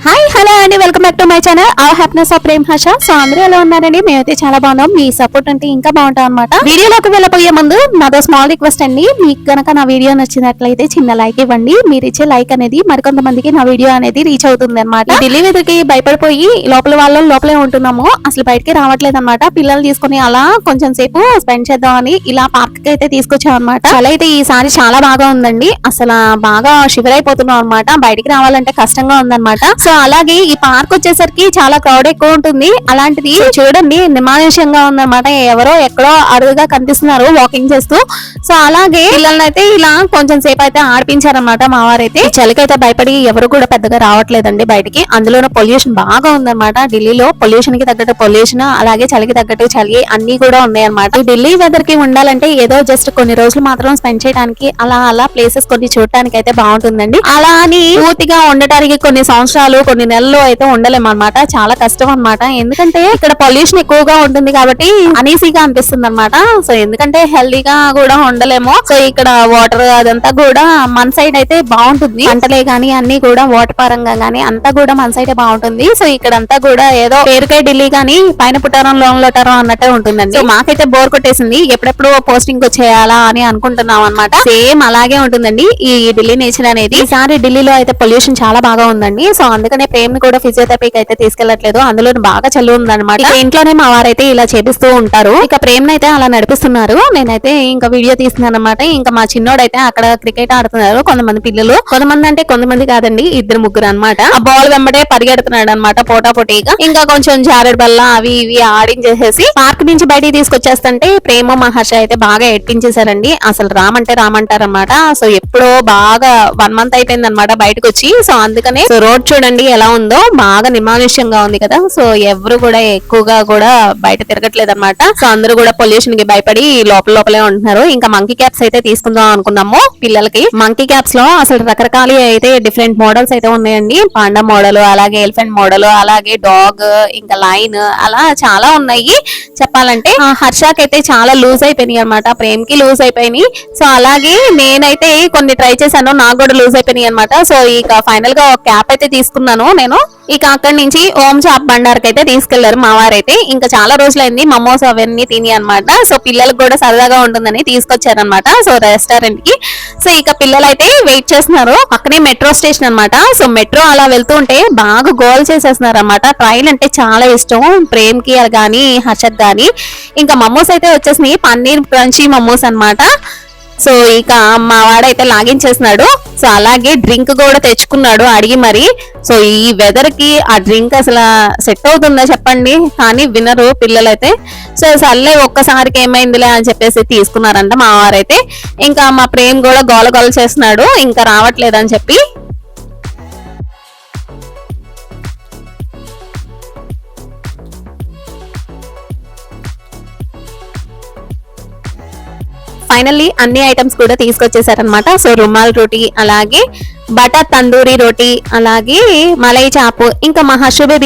Hi, hello, welcome back to my channel ఆ happiness of Prem Harsha so అందరూ ఎలా ఉన్నారండి? మేమైతే చాలా బాగున్నాం. మీ సపోర్ట్ అంటే ఇంకా బాగుంటాం అనమాట వీడియోలోకి వెళ్ళబోయే ముందు నాదో స్మాల్ రిక్వెస్ట్ అండి. మీకు కనుక నా వీడియో నచ్చినట్లయితే చిన్న లైక్ ఇవ్వండి. మీరు ఇచ్చే లైక్ అనేది మరికొంతమందికి నా వీడియో అనేది రీచ్ అవుతుంది అనమాట డెలివరీకి భయపడిపోయి లోపల వాళ్ళ లోపలే ఉంటున్నాము. అసలు బయటికి రావట్లేదు అనమాట పిల్లలు తీసుకుని అలా కొంచెం సేపు స్పెండ్ చేద్దామని ఇలా పార్క్కి అయితే తీసుకొచ్చాం అనమాట అలా అయితే ఈసారి చాలా బాగా ఉందండి. అసలు బాగా షివర్ అయిపోతున్నాం అనమాట బయటికి రావాలంటే కష్టంగా ఉందన్నమాట. సో అలాగే ఈ పార్క్ వచ్చేసరికి చాలా క్రౌడ్ ఎక్కువ ఉంటుంది. అలాంటిది చూడండి నిమానుష్యంగా ఉందన్నమాట. ఎవరో ఎక్కడో అరుదుగా కనిపిస్తున్నారు వాకింగ్ చేస్తూ. సో అలాగే పిల్లల్ని అయితే ఇలా కొంచెం సేపు అయితే ఆడిపించారనమాట మా వారైతే. చలికైతే భయపడి ఎవరు కూడా పెద్దగా రావట్లేదండి బయటికి. అందులోనూ పొల్యూషన్ బాగా ఉందన్నమాట. ఢిల్లీలో పొల్యూషన్కి తగ్గట్టు పొల్యూషన్ అలాగే చలికి తగ్గట్టు చలి అన్ని కూడా ఉన్నాయి అనమాట ఢిల్లీ వెదర్కి ఉండాలంటే ఏదో జస్ట్ కొన్ని రోజులు మాత్రం స్పెండ్ చేయడానికి అలా అలా ప్లేసెస్ కొన్ని చూడటానికి అయితే బాగుంటుందండి. అలా అని పూర్తిగా ఉండటానికి కొన్ని సంవత్సరాలు కొన్ని నెలలు అయితే ఉండలేము అనమాట చాలా కష్టం అన్నమాట. ఎందుకంటే ఇక్కడ పొల్యూషన్ ఎక్కువగా ఉంటుంది కాబట్టి అనీసీగా అనిపిస్తుంది అనమాట సో ఎందుకంటే హెల్దీగా కూడా ఉండలేము. సో ఇక్కడ వాటర్ అదంతా కూడా మన సైడ్ అయితే బాగుంటుంది. పంటలే గానీ అన్ని కూడా వాటర్ పరంగా గానీ అంతా కూడా మన సైడ్ బాగుంటుంది. సో ఇక్కడ అంతా కూడా ఏదో పేరుకే ఢిల్లీ గానీ పైన పుట్టారం లోన్ లోటారం అన్నట్టే ఉంటుందండి. సో మాకైతే బోర్ కొట్టేసింది. ఎప్పుడెప్పుడు పోస్టింగ్ చేయాలా అని అనుకుంటున్నాం అనమాట సేమ్ అలాగే ఉంటుందండి ఈ ఢిల్లీ నేచర్ అనేది. ఈసారి ఢిల్లీలో అయితే పొల్యూషన్ చాలా బాగా ఉందండి. సో అందుకనే ప్రేమ్ కూడా ఫిజియోథెరపీకి అయితే తీసుకెళ్ళట్లేదు అందులో బాగా చల్లు ఉందన్నమాట. ఇంట్లోనే మా వారైతే ఇలా చేపిస్తూ ఉంటారు. ఇక ప్రేమ్ అయితే అలా నడిపిస్తున్నారు. నేనైతే ఇంకా వీడియో తీస్తున్నాను అనమాట ఇంకా మా చిన్నోడైతే అక్కడ క్రికెట్ ఆడుతున్నారు. కొంతమంది పిల్లలు. కొంతమంది అంటే కొంతమంది కాదండి ఇద్దరు ముగ్గురు అన్నమాట. ఆ బాల్ వెంబడే పరిగెడుతున్నాడు అనమాట పోటా పోటీగా. ఇంకా కొంచెం జారెడ్ బల్ల అవి ఇవి ఆడించేసేసి పార్క్ నుంచి బయటికి తీసుకొచ్చేస్తుంటే ప్రేమ మహర్ష అయితే బాగా ఎట్టించేశారండి అసలు రామంటే రామంటారన్నమాట. సో ఎప్పుడో బాగా వన్ మంత్ అయిపోయింది అనమాట బయటకు వచ్చి సో అందుకనే సో రోడ్ చూడండి ఎలా ఉందో. బాగా నిమానుష్యంగా ఉంది కదా. సో ఎవరు కూడా ఎక్కువగా కూడా బయట తిరగట్లేదు అనమాట సో అందరూ కూడా పొల్యూషన్కి భయపడి లోపల లోపలే ఉంటున్నారు. ఇంకా మంకీ క్యాప్స్ అయితే తీసుకుందాం అనుకున్నాము పిల్లలకి. మంకీ క్యాప్స్లో అసలు రకరకాల అయితే డిఫరెంట్ మోడల్స్ అయితే ఉన్నాయండి. పాండా మోడల్ అలాగే ఎలిఫెంట్ మోడల్ అలాగే డాగ్ ఇంకా లైన్ అలా చాలా ఉన్నాయి. చెప్పాలంటే ఆ హర్షాకి అయితే చాలా లూజ్ అయిపోయినాయి అనమాట ప్రేమ్కి లూజ్ అయిపోయినాయి. సో అలాగే నేనైతే కొన్ని ట్రై చేశాను. నాకు కూడా లూజ్ అయిపోయినాయి అనమాట సో ఇక ఫైనల్గా ఒక క్యాప్ అయితే తీసుకున్నాను నేను. ఇక అక్కడి నుంచి ఓం చాప్ బండార్కి అయితే తీసుకెళ్ళారు మా వారైతే. ఇంకా చాలా రోజులైంది మమోస్ అవన్నీ తిని అనమాట సో పిల్లలకు కూడా సరదాగా ఉంటుందని తీసుకొచ్చారనమాట సో రెస్టారెంట్కి సో ఇక పిల్లలు అయితే వెయిట్ చేస్తున్నారు. పక్కనే మెట్రో స్టేషన్ అనమాట సో మెట్రో అలా వెళ్తూ ఉంటే బాగా గోల్ చేసేస్తున్నారు అనమాట ట్రైన్ అంటే చాలా ఇష్టం. ప్రేమ్కి గానీ హర్షద్ గానీ. ఇంకా మమోస్ అయితే వచ్చేసినాయి. పన్నీర్ క్రంచీ మమోస్ అనమాట సో ఇక మా వాడైతే చేసినాడు సో అలాగే డ్రింక్ కూడా తెచ్చుకున్నాడు అడిగి మరి. సో ఈ వెదర్కి ఆ డ్రింక్ అసలు సెట్ అవుతుందా చెప్పండి? కానీ వినరు పిల్లలైతే. సో సర్లే ఒక్కసారికి ఏమైందిలే అని చెప్పేసి తీసుకున్నారంట మా వారైతే. ఇంకా మా ప్రేమ్ కూడా గోల గోల చేస్తున్నాడు. ఇంకా రావట్లేదని చెప్పి ఫైనల్లీ అన్ని ఐటమ్స్ కూడా తీసుకొచ్చేసారనమాట సో రుమాల్ రోటీ అలాగే బటర్ తందూరి రోటీ అలాగే మలై చాపు ఇంకా మా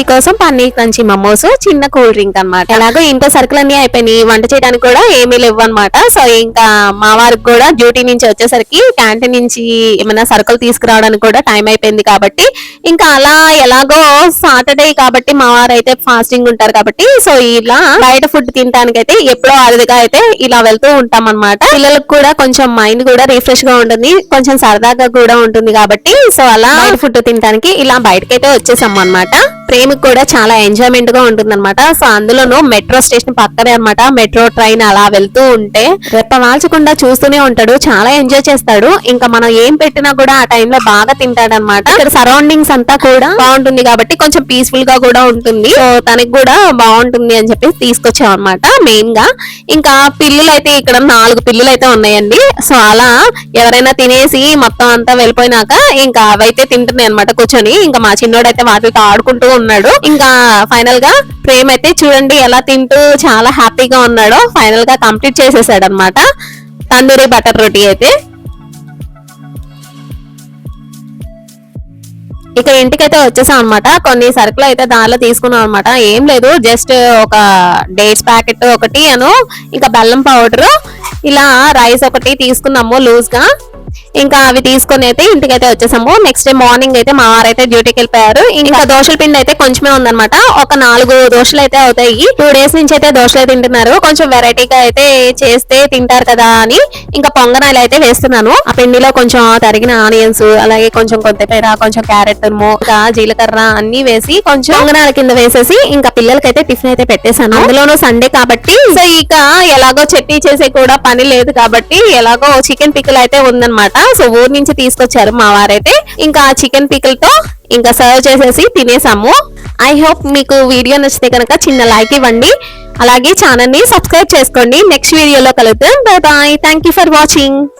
కోసం పన్నీర్ కంచి మమోస్ చిన్న కూల్ డ్రింక్ అన్నమాట. అలాగే ఇంట్లో సరుకులు అన్ని అయిపోయినాయి వంట చేయడానికి కూడా ఏమీ లేవు అనమాట సో ఇంకా మా వారికి కూడా డ్యూటీ నుంచి వచ్చేసరికి క్యాంటీన్ నుంచి ఏమైనా సరుకులు తీసుకురావడానికి కూడా టైం అయిపోయింది కాబట్టి ఇంకా అలా ఎలాగో సాటర్డే కాబట్టి మా వారు అయితే ఫాస్టింగ్ ఉంటారు కాబట్టి సో ఇలా బయట ఫుడ్ తినడానికి అయితే ఎప్పుడో అరుదుగా అయితే ఇలా వెళ్తూ ఉంటాం అనమాట పిల్లలకు కూడా కొంచెం మైండ్ కూడా రిఫ్రెష్గా ఉంటుంది కొంచెం సరదాగా కూడా ఉంటుంది కాబట్టి సో అలా ఫుడ్ తినడానికి ఇలా బయటకైతే వచ్చేసాం అన్నమాట ప్రేమికి కూడా చాలా ఎంజాయ్మెంట్గా ఉంటుంది అనమాట సో అందులోనూ మెట్రో స్టేషన్ పక్కనే అన్నమాట. మెట్రో ట్రైన్ అలా వెళ్తూ ఉంటే రెప్ప వాల్చకుండా చూస్తూనే ఉంటాడు. చాలా ఎంజాయ్ చేస్తాడు. ఇంకా మనం ఏం పెట్టినా కూడా ఆ టైంలో బాగా తింటాడు అనమాట ఇక్కడ సరౌండింగ్స్ అంతా కూడా బాగుంటుంది కాబట్టి కొంచెం పీస్ఫుల్గా కూడా ఉంటుంది. సో తనకి కూడా బాగుంటుంది అని చెప్పి తీసుకొచ్చాం అనమాట మెయిన్గా. ఇంకా పిల్లులు అయితే ఇక్కడ నాలుగు పిల్లులు అయితే ఉన్నాయండి. సో అలా ఎవరైనా తినేసి మొత్తం అంతా వెళ్ళిపోయినాక ఇంకా అవైతే తింటున్నాయి అనమాట కూర్చొని. ఇంకా మా చిన్నోడైతే వాటితో ఆడుకుంటూ ఉన్నాడు. ఇంకా ఫైనల్గా ప్రేమ్ అయితే చూడండి ఎలా తింటూ చాలా హ్యాపీగా ఉన్నాడో ఫైనల్గా కంప్లీట్ చేసేసాడు అనమాట తందూరి బటర్ రోటీ అయితే. ఇక ఇంటికైతే వచ్చేసాం అనమాట కొన్ని సరుకులు అయితే దానిలో తీసుకున్నాం అనమాట ఏం లేదు జస్ట్ ఒక డేట్స్ ప్యాకెట్ ఒకటి అను ఇంకా బెల్లం పౌడర్ ఇలా రైస్ ఒకటి తీసుకున్నాము లూజ్గా. ఇంకా అవి తీసుకొని అయితే ఇంటికి అయితే వచ్చేసాము. నెక్స్ట్ డే మార్నింగ్ అయితే మా వారు అయితే డ్యూటీకి వెళ్ళిపోయారు. ఇంకా దోశల పిండి అయితే కొంచెమే ఉందన్నమాట. ఒక నాలుగు దోశలు అయితే అవుతాయి. టూ డేస్ నుంచి అయితే దోశలు తింటున్నారు. కొంచెం వెరైటీగా అయితే చేస్తే తింటారు కదా అని ఇంకా పొంగనాలు అయితే వేస్తున్నాను. ఆ పిండిలో కొంచెం తరిగిన ఆనియన్స్ అలాగే కొంచెం కొద్దిపేర కొంచెం క్యారెట్ తురుము ఇంకా జీలకర్ర అన్ని వేసి కొంచెం పొంగనాల కింద వేసేసి ఇంకా పిల్లలకైతే టిఫిన్ అయితే పెట్టేశాను. అందులోనూ సండే కాబట్టి సో ఇక ఎలాగో చట్నీ చేసే కూడా పని లేదు కాబట్టి ఎలాగో చికెన్ పిక్కలు అయితే ఉందన్నమాట. సో ఊరు నుంచి తీసుకొచ్చారు మా వారైతే. ఇంకా చికెన్ పిక్కల్ ఇంకా సర్వ్ చేసేసి తినేసాము. ఐ హోప్ మీకు వీడియో నచ్చితే కనుక చిన్న లైక్ ఇవ్వండి. అలాగే ఛానల్ని సబ్స్క్రైబ్ చేసుకోండి. నెక్స్ట్ వీడియోలో కలుగుతాం bye bye thank you for watching